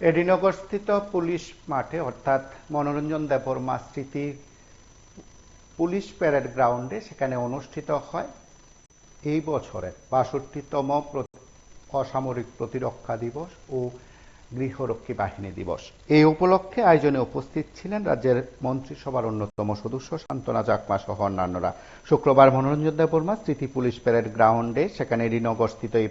এডিনগরস্থিত police মাঠে, অর্থাৎ মনোরঞ্জন দেববর্মা স্মৃতি পুলিশ প্যারেড গ্রাউন্ডে সেখানে অনুষ্ঠিত হয়। এই বছরের বাষট্টিতম অসামরিক প্রতিরক্ষা দিবস ও গৃহরক্ষী বাহিনী দিবস। এই উপলক্ষে আয়োজনে উপস্থিত ছিলেন রাজ্যের মন্ত্রিসভার অন্যতম সদস্য সান্ত্বনা চাকমা সহ অন্যান্যরা। শুক্রবার মনোরঞ্জন দেববর্মা স্মৃতি পুলিশ প্যারেড গ্রাউন্ডে, সেখানে স্থিত এই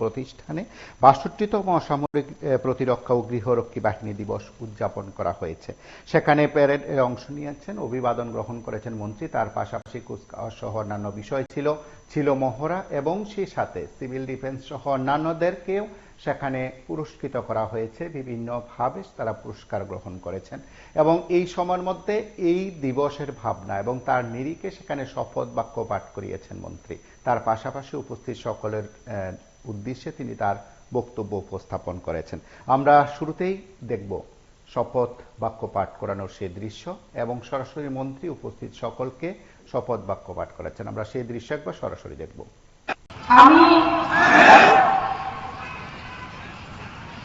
প্রতিষ্ঠানে বাষট্টিতম অসামরিক প্রতিরক্ষা ও গৃহরক্ষী বাহিনী দিবস উদযাপন করা হয়েছে। সেখানে প্যারেডে অংশ নিয়েছেন, অভিবাদন গ্রহণ করেছেন মন্ত্রী, তার পাশাপাশি কুচকাওয়াজ সহ অন্যান্য বিষয় ছিল ছিল মহড়া এবং সেই সাথে সিভিল ডিফেন্স সহ অন্যান্যদেরকেও সেখানে পুরস্কৃত করা হয়েছে বিভিন্নভাবে তারা পুরস্কার গ্রহণ করেছেন। এবং এই সময়ের মধ্যে এই দিবসের ভাবনা এবং তার নিরিখে সেখানে শপথ বাক্য পাঠ করিয়েছেন মন্ত্রী। তার পাশাপাশি উপস্থিত সকলের উদ্দেশ্যে তিনি তার বক্তব্য উপস্থাপন করেছেন। আমরা শুরুতেই দেখব শপথ বাক্য পাঠ করানোর সেই দৃশ্য এবং সরাসরি মন্ত্রী উপস্থিত সকলকে শপথ বাক্য পাঠ করেছেন আমরা সেই দৃশ্য একবার সরাসরি দেখব। আমি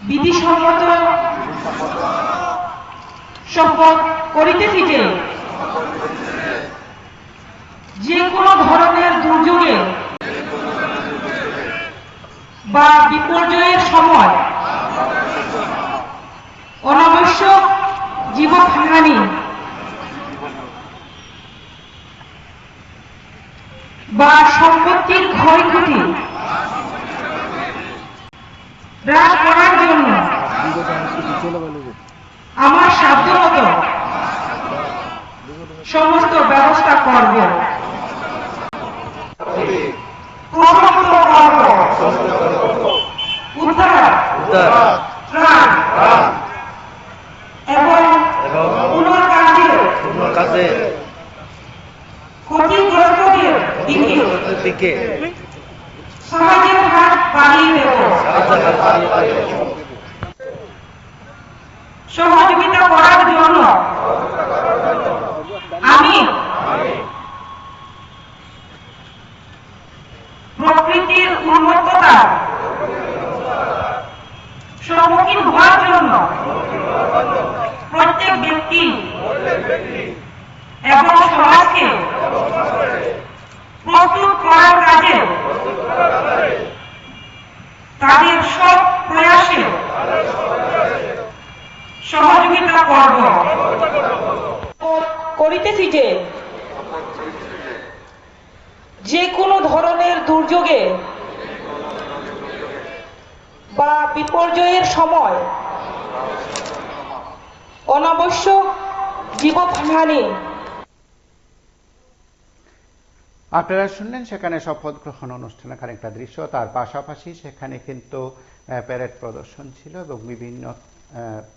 বিধিসম্মত শপথ করিতেছি যে যে কোনো ধরনের দুর্যোগে বা বিপর্যয়ের সময় অনাবশ্যক জীবহানি বা সম্পত্তির ক্ষয়ক্ষতি হ্রাস করার জন্য আমার সাধ্য মতো সমস্ত ব্যবস্থা করব উদ্ধার এবং পুনর্কাজে ক্ষতিগ্রস্তদের দেব সহযোগিতা করার জন্য আমি প্রকৃতির উন্মত্ততা। সম্মুখীন হওয়ার জন্য প্রত্যেক ব্যক্তি এবং করার তাদের সব প্রয়াসে সহযোগিতা করব। করিতেছি যে যে কোনো ধরনের দুর্যোগে বা বিপর্যয়ের সময় অনাবশ্যক জীবহানি আপনারা শুনলেন সেখানে শপথ গ্রহণ অনুষ্ঠানের খানিকটা দৃশ্য, তার পাশাপাশি সেখানে কিন্তু প্যারেড প্রদর্শন ছিল এবং বিভিন্ন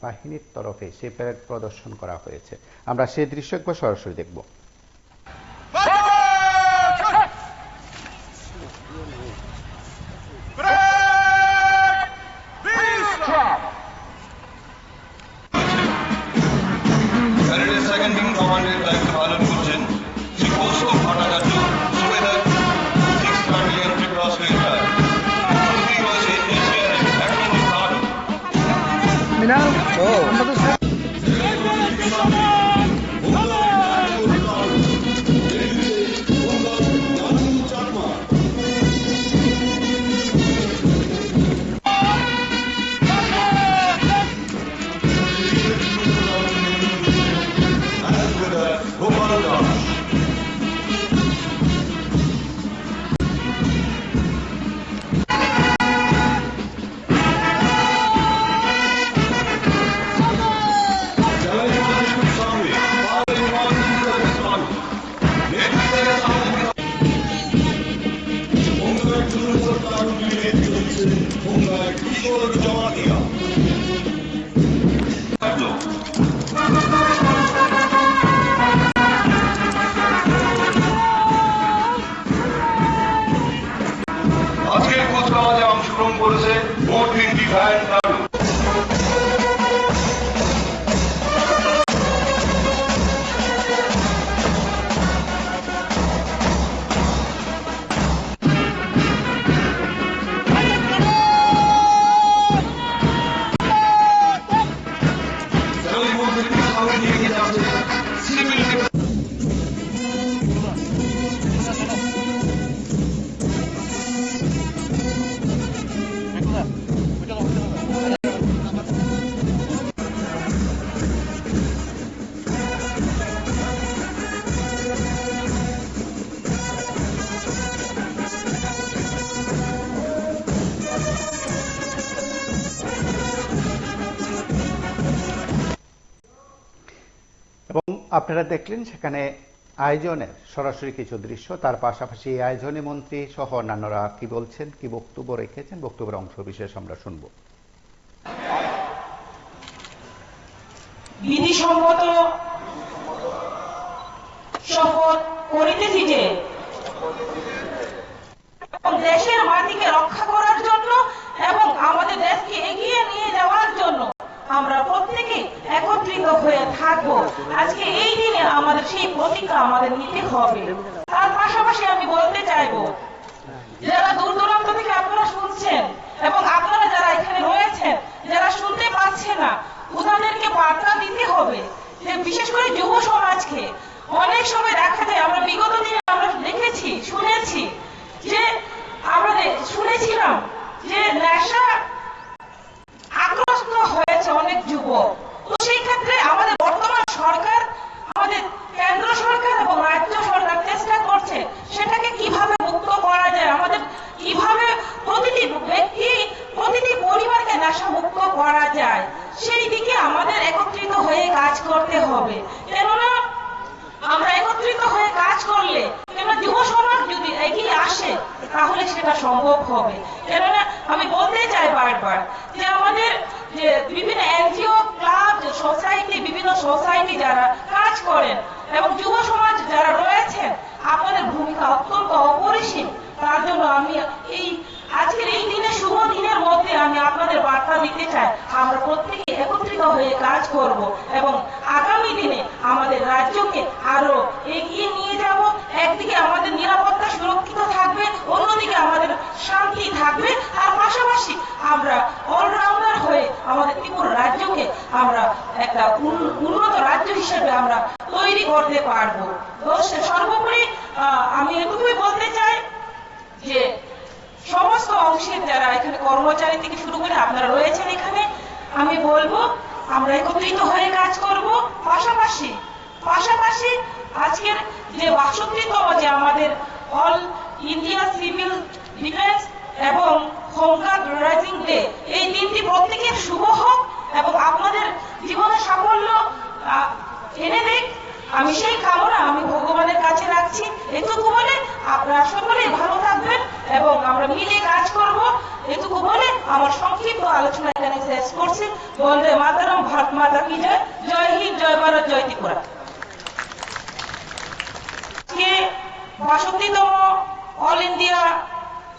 বাহিনীর তরফে সেই প্যারেড প্রদর্শন করা হয়েছে। আমরা সেই দৃশ্য একবার সরাসরি দেখব। কুচকাওয়াজে অংশগ্রহণ করেছে মোট আপনারা দেখলেন সেখানে আয়োজনের সরাসরি কিছু দৃশ্য, তার পাশাপাশি এই আয়োজনে মন্ত্রী সহ অন্যান্যরা কি বলছেন, কি বক্তব্য রেখেছেন, বক্তব্যের অংশ বিশেষ আমরা শুনব। বিধিসম্মত শপথ করিতেছি যে দেশের মাটিকে রক্ষা করার জন্য এবং আমাদের দেশকে এগিয়ে নিয়ে যাওয়ার জন্য আমরা প্রত্যেকে একত্রিত হয়ে থাকব। আজকে এই দিনে আমাদের সেই প্রতিজ্ঞা আমাদের নিতে হবে। তার পাশাপাশি আমি বলতে চাইব, যারা দূর দূরান্ত থেকে আপনারা শুনছেন এবং আপনারা যারা এখানে রয়েছেন যারা শুনতে পাচ্ছে না ওনাদেরকে বার্তা দিতে হবে যে বিশেষ করে যুব সমাজকে অনেক সময় দেখা যায় আমরা বিগত দিনে আমরা দেখেছি শুনেছি যে আমরা দে- শুনেছিলাম যে নেশা আগ্রস্ত হয়েছে অনেক যুবক তো সেই ক্ষেত্রে আমাদের বর্তমান সরকার আমাদের কেন্দ্র সরকার এবং রাজ্য সরকার চেষ্টা করছে সেটাকে কীভাবে মুক্ত করা যায় আমাদের কীভাবে প্রতিটি ব্যক্তি প্রতিটি পরিবারকে নেশা মুক্ত করা যায়। সেই দিকে আমাদের একত্রিত হয়ে কাজ করতে হবে। কেননা, আমরা একত্রিত হয়ে কাজ করলে, কেননা যুব সমাজ যদি এগিয়ে আসে, তাহলে সেটা সম্ভব হবে। কেননা, আমি বলতে চাই বারবার যে আমাদের যে বিভিন্ন এনজিও, ক্লাব, সোসাইটি, বিভিন্ন সোসাইটি যারা কাজ করেন এবং যুব সমাজ যারা রয়েছেন, আপনাদের ভূমিকা অত্যন্ত অপরিসীম। তার জন্য আমি এই আজকের এই দিনে শুভ দিনের মধ্যে আমি আপনাদের বার্তা দিতে চাই, আমরা প্রত্যেকে একত্রিত হয়ে কাজ করব এবং আগামী দিনে আমাদের রাজ্যকে আরও এগিয়ে নিয়ে যাব। একদিকে আমাদের নিরাপত্তা সুরক্ষিত থাকবে, অন্যদিকে আমাদের শান্তি থাকবে, আর পাশাপাশি আমরা অলরাউন্ডার হয়ে আমাদের ত্রিপুরা রাজ্যকে আমরা একটা উন্নত রাজ্য হিসেবে আমরা তৈরি করতে পারব। সর্বোপরি আমি এটুকুই বলতে চাই যে সমস্ত অংশের যারা এখানে কর্মচারী থেকে শুরু করে আপনারা রয়েছেন এখানে, আমি বলব, আমরা একত্রিত হয়ে কাজ করব। পাশাপাশি পাশাপাশি আজকের যে বাষট্টিতম যে আমাদের অল ইন্ডিয়া সিভিল ডিফেন্স এবং হোমগার্ড রাইজিং ডে এই দিনটি প্রত্যেকের শুভ হোক এবং আপনাদের জীবনে সাফল্য এনে দেখ আমি সেই কামনা আমি ভগবানের কাছে রাখছি। এটুকু বলে আপনারা সকলেই ভালো থাকবেন এবং আমরা মিলে কাজ করব। এটুকু বলে আমার সংক্ষিপ্ত আলোচনা এখানে শেষ করছি। বন্দে মাতারাম, ভারত মাতা কি জয়? জয় হিন্দ, জয় ভারত, জয় ত্রিপুরা। বাষট্টিতম অল ইন্ডিয়া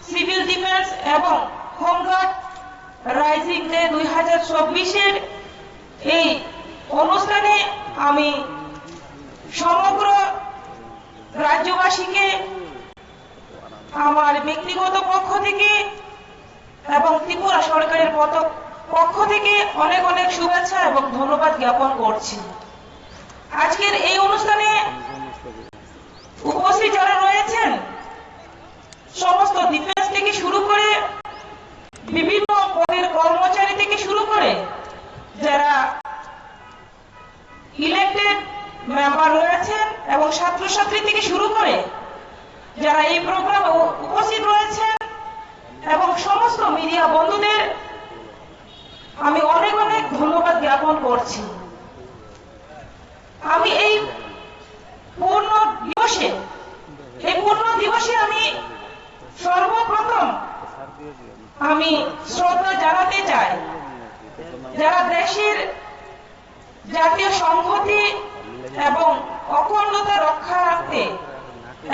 সিভিল ডিফেন্স এবং হোমগার্ড রাইজিং ডে দুই হাজার চব্বিশের এই অনুষ্ঠানে আমি সমগ্র রাজ্যবাসীকে, আমার ব্যক্তিগত পক্ষ থেকে এবং ত্রিপুরা সরকারের পক্ষ থেকে অনেক অনেক শুভেচ্ছা এবং ধন্যবাদ জ্ঞাপন করছি। আজকের এই অনুষ্ঠানে উপস্থিত যারা রয়েছেন, সমস্ত ডিফেন্স থেকে শুরু করে বিভিন্ন মেম্বার রয়েছেন এবং ছাত্রছাত্রী থেকে শুরু করে যারা এই প্রোগ্রামে উপস্থিত রয়েছেন এবং সমস্ত মিডিয়া বন্ধুদের আমি অনেক অনেক ধন্যবাদ জ্ঞাপন করছি। আমি এই পূর্ণ দিবসে, এই পূর্ণ দিবসে আমি সর্বপ্রথম আমি শ্রদ্ধা জানাতে চাই। যারা দেশের জাতীয় সংহতি এবং অখণ্ডতা রক্ষার্থে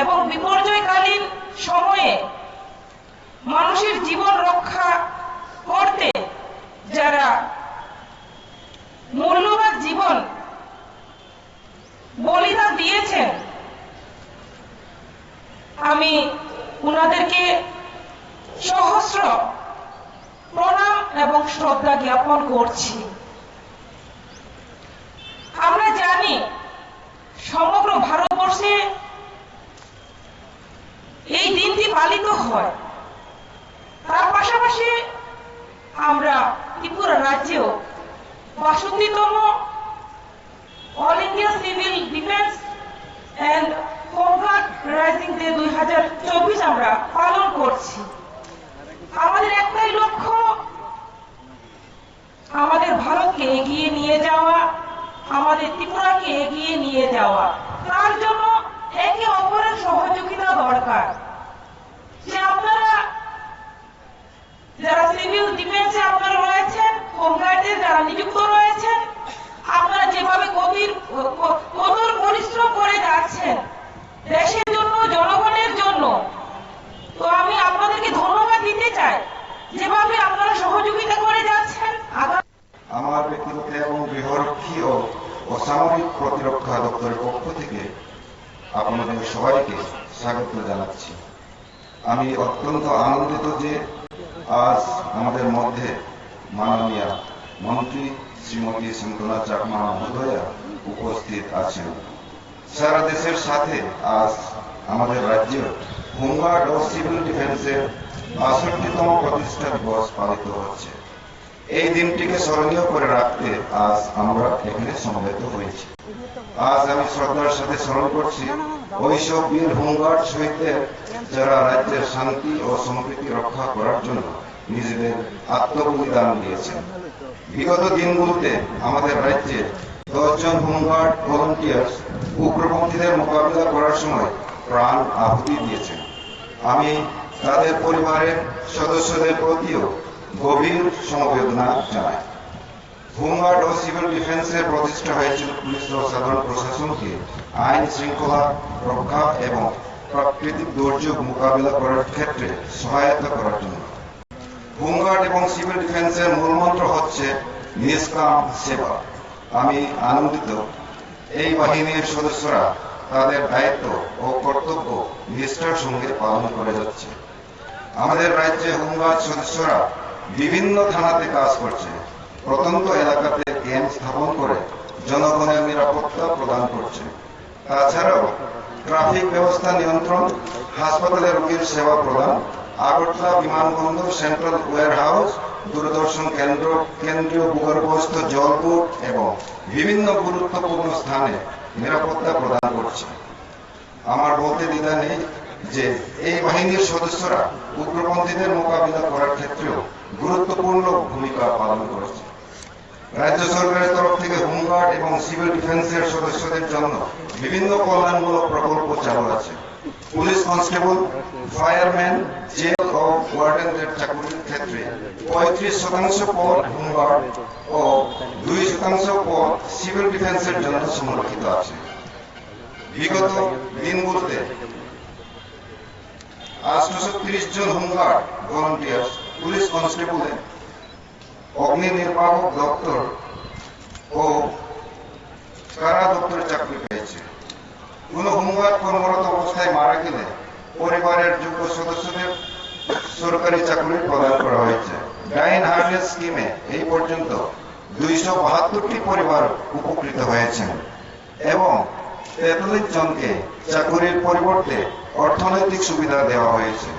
এবং বিপর্যয়কালীন সময়ে মানুষের জীবন রক্ষা করতে যারা মূল্যবান জীবন বলিদান দিয়েছেন, আমি উনাদেরকে সহস্র প্রণাম এবং শ্রদ্ধা জ্ঞাপন করছি। আমরা জানি সমগ্র ভারতবর্ষে এই দিনটি পালিত হয়। তার পাশাপাশি আমরা ত্রিপুরা রাজ্যেও বাষট্টিতম all India civil defence and home guard raising day দুই হাজার চব্বিশ আমরা পালন করছি। আমাদের একটাই লক্ষ্য, আমাদের ভারতকে এগিয়ে নিয়ে যাওয়া। আমাদের ত্রিপুরাকে এগিয়ে নিয়ে যাওয়া। তার জন্য একে অপরের সহযোগিতা দরকার। যারা সিভিল ডিফেন্সে আপনারা রয়েছেন হোমগার্ডে যারা নিযুক্ত রয়েছেন, আপনারা যেভাবে গভীর, কঠোর পরিশ্রম করে যাচ্ছেন, দেশের জন্য, জনগণের জন্য, তো আমি আপনাদেরকে ধন্যবাদ দিতে চাই। যেভাবে আপনারা সহযোগিতা করে যাচ্ছেন আগামী আমার ব্যক্তিগত এবং গৃহরক্ষী ও অসামরিক প্রতিরক্ষা দপ্তরের পক্ষ থেকে আপনাদের সবাইকে স্বাগত জানাচ্ছি। আমি অত্যন্ত আনন্দিত যে আজ আমাদের মধ্যে মাননীয় মন্ত্রী শ্রীমতী শন্তনা চাকমা মহোদয়া উপস্থিত আছেন। সারা দেশের সাথে আজ আমাদের রাজ্য হোমগার্ড ও সিভিল ডিফেন্সের বাষট্টিতম প্রতিষ্ঠা দিবস পালিত হচ্ছে। দিনটিকে স্মরণীয় করে রাখতে আজ আমরা এখানে সমবেত হয়েছি। আজ আমি শ্রদ্ধার সাথে স্মরণ করছি ওইসব বীর হোমগার্ড শহীদদের যারা রাজ্যের শান্তি ও সম্প্রীতি রক্ষা করার জন্য নিজেদের আত্মবলিদান দিয়েছেন। বিগত দিনগুলোতে আমাদের রাজ্যে দশজন হোমগার্ড ভলান্টিয়ার্স উগ্রপন্থীদের মোকাবিলা করার সময় প্রাণ আহুতি দিয়েছেন। আমি তাদের পরিবারের সদস্যদের প্রতিও গভীর সমবেদনা জানাই হোমগার্ড ও সিভিল ডিফেন্সের প্রতিষ্ঠা হয়েছিল পুলিশ ও সাধারণ প্রশাসনকে আইন শৃঙ্খলা রক্ষা এবং প্রাকৃতিক দুর্যোগ মোকাবিলা করার ক্ষেত্রে সহায়তা করার জন্য। হোমগার্ড এবং সিভিল ডিফেন্সের মূলমন্ত্র হচ্ছে নিষ্কাম সেবা। আমি আনন্দিত। এই বাহিনীর সদস্যরা তাদের দায়িত্ব ও কর্তব্য নিষ্ঠার সঙ্গে পালন করে যাচ্ছে। আমাদের রাজ্যে হোমগার্ড সদস্যরা বিভিন্ন থানাতে কাজ করছে। প্রত্যন্ত এলাকাতে ক্যাম্প স্থাপন করে জনগণের নিরাপত্তা প্রদান করছে। তাছাড়াও ট্রাফিক ব্যবস্থা নিয়ন্ত্রণ, হাসপাতালে রোগীর সেবা প্রদান, আগরতলা বিমানবন্দর সেন্ট্রাল ওয়্যার হাউস দূরদর্শন কেন্দ্র, কেন্দ্রীয় ভূগর্ভস্থ জলপুর এবং বিভিন্ন গুরুত্বপূর্ণ স্থানে নিরাপত্তা প্রদান করছে। আমার বলতে দ্বিধা নেই যে এই বাহিনীর সদস্যরা উগ্রপন্থীদের মোকাবিলা করার ক্ষেত্রেও গুরুত্বপূর্ণ ভূমিকা পালন করেছে। রাজ্য সরকারের তরফ থেকে হোমগার্ড এবং সিভিল ডিফেন্সের সদস্যদের জন্য বিভিন্ন কল্যাণমূলক প্রকল্প চালু আছে। পুলিশ কনস্টেবল, ফায়ারম্যান, জেল ও ওয়ার্ডেনদের চাকরির ক্ষেত্রে পঁয়ত্রিশ শতাংশ পদ হোমগার্ড ও দুই শতাংশ পদ সিভিল ডিফেন্সের জন্য সংরক্ষিত আছে। বিগত দিনগুলোতে তিরিশ জন হোমগার্ড ভলান্টিয়ার্স পুলিশ কনস্টেবলে অগ্নি নির্বাপক দপ্তর ও কারা দপ্তরে চাকরি পেয়েছে। কোন হোমগার্ড কর্মরত অবস্থায় মারা গেলে পরিবারের যোগ্য সদস্যদের সরকারি চাকরি প্রদান করা হয়েছে। ডাইন হার্নেস স্কিমে এই পর্যন্ত দুইশো বাহাত্তরটি পরিবার উপকৃত হয়েছেন এবং তেতাল্লিশ জনকে চাকরির পরিবর্তে অর্থনৈতিক সুবিধা দেওয়া হয়েছে।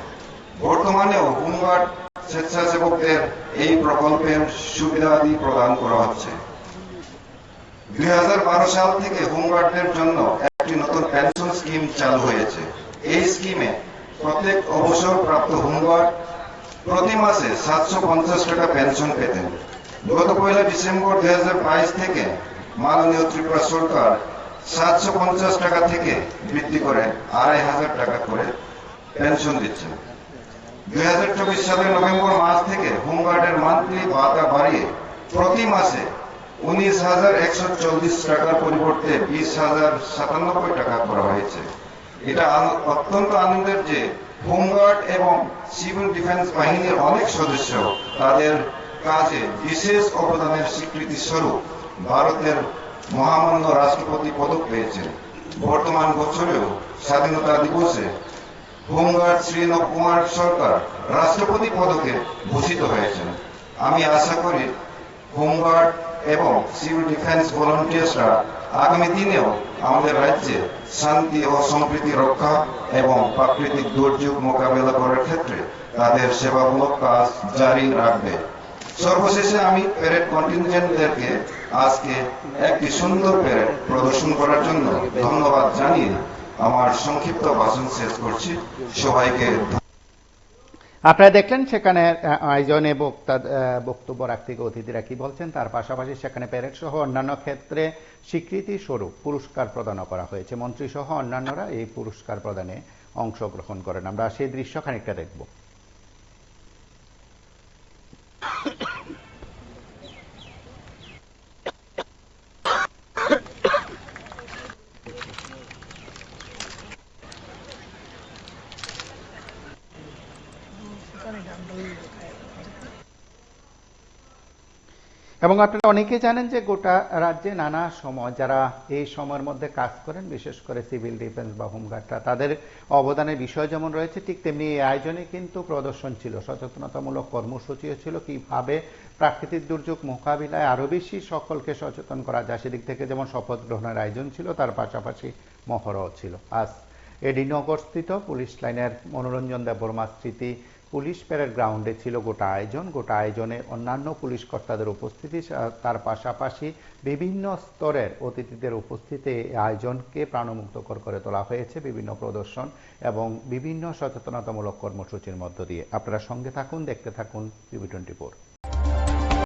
বর্তমানেও হোমগার্ড স্বেচ্ছাসেবকদের এই প্রকল্পের সুবিধাদি প্রদান করা হচ্ছে। দুই সাল থেকে হোমগার্ডদের জন্য একটি নতুন পেনশন স্কিম চালু হয়েছে। এই স্কিমে প্রত্যেক অবসরপ্রাপ্ত হোমগার্ড প্রতি মাসে সাতশো পঞ্চাশ টাকা পেনশন পেতেন। গত পয়লা ডিসেম্বর দুই থেকে মাননীয় ত্রিপুরা সরকার সাতশো পঞ্চাশ টাকা থেকে বৃদ্ধি করে আড়াই হাজার টাকা করে পেনশন দিচ্ছেন। দুই হাজার চব্বিশ সালের নভেম্বর মাস থেকে হোমগার্ডের মান্থলি ভাতা বাড়িয়ে প্রতি মাসে উনিশ হাজার একশো চল্লিশ টাকার পরিবর্তে বিশ হাজার সাতানব্বই টাকা করা হয়েছে। এটা অত্যন্ত আনন্দের যে হোমগার্ড এবং সিভিল ডিফেন্স বাহিনীর অনেক সদস্য তাদের কাজে বিশেষ অবদানের স্বীকৃতি স্বরূপ ভারতের মহামান্য রাষ্ট্রপতি পদক পেয়েছেন। বর্তমান বছরেও স্বাধীনতা দিবসে হোমগার্ড শ্রী নবকুমার সরকার রাষ্ট্রপতি পদকে ভূষিত হয়েছেন। আমি আশা করি হোমগার্ড এবং সিভিল ডিফেন্স ভলান্টিয়ার্সরা আগামী দিনেও আমাদের রাজ্যে শান্তি ও সম্প্রীতি রক্ষা এবং প্রাকৃতিক দুর্যোগ মোকাবেলা করার ক্ষেত্রে তাদের সেবামূলক কাজ জারি রাখবে। সর্বশেষে আমি প্যারেড কন্টিনজেন্টদেরকে আজকে একটি সুন্দর প্যারেড প্রদর্শন করার জন্য ধন্যবাদ জানিয়ে আমার সংক্ষিপ্ত ভাষণ শেষ করছি। সবাইকে আপনারা দেখলেন সেখানে আয়োজনে বক্তা বক্তব্য রাখতে অতিথিরা কি বলছেন? তার পাশাপাশি সেখানে প্যারেড সহ অন্যান্য ক্ষেত্রে স্বীকৃতি স্বরূপ পুরস্কার প্রদান করা হয়েছে। মন্ত্রী সহ অন্যান্যরা এই পুরস্কার প্রদানে অংশগ্রহণ করেন। আমরা সেই দৃশ্য খানিকটা দেখব। এবং আপনারা অনেকে জানেন যে গোটা রাজ্যে নানা সময় যারা এই সময়ের মধ্যে কাজ করেন, বিশেষ করে সিভিল ডিফেন্স বা হোমগার্ডরা, তাদের অবদানের বিষয় যেমন রয়েছে, ঠিক তেমনি এই আয়োজনে কিন্তু প্রদর্শন ছিল। সচেতনতামূলক কর্মসূচিও ছিল। কীভাবে প্রাকৃতিক দুর্যোগ মোকাবিলায় আরও বেশি সকলকে সচেতন করা যায় সেদিক থেকে যেমন শপথ গ্রহণের আয়োজন ছিল, তার পাশাপাশি মহরও ছিল। আজ এডিনগরস্থিত পুলিশ লাইনের মনোরঞ্জন দেববর্মা স্মৃতি পুলিশ প্যারেড গ্রাউন্ডে ছিল গোটা আয়োজন। গোটা আয়োজনে অন্যান্য পুলিশ কর্তাদের উপস্থিতি তার পাশাপাশি বিভিন্ন স্তরের অতিথিদের উপস্থিতি আয়োজনকে প্রাণমুক্তকর করে তোলা হয়েছে। বিভিন্ন প্রদর্শন এবং বিভিন্ন সচেতনতামূলক কর্মসূচির মধ্য দিয়ে। আপনারা সঙ্গে থাকুন, দেখতে থাকুন টিভি টোয়েন্টি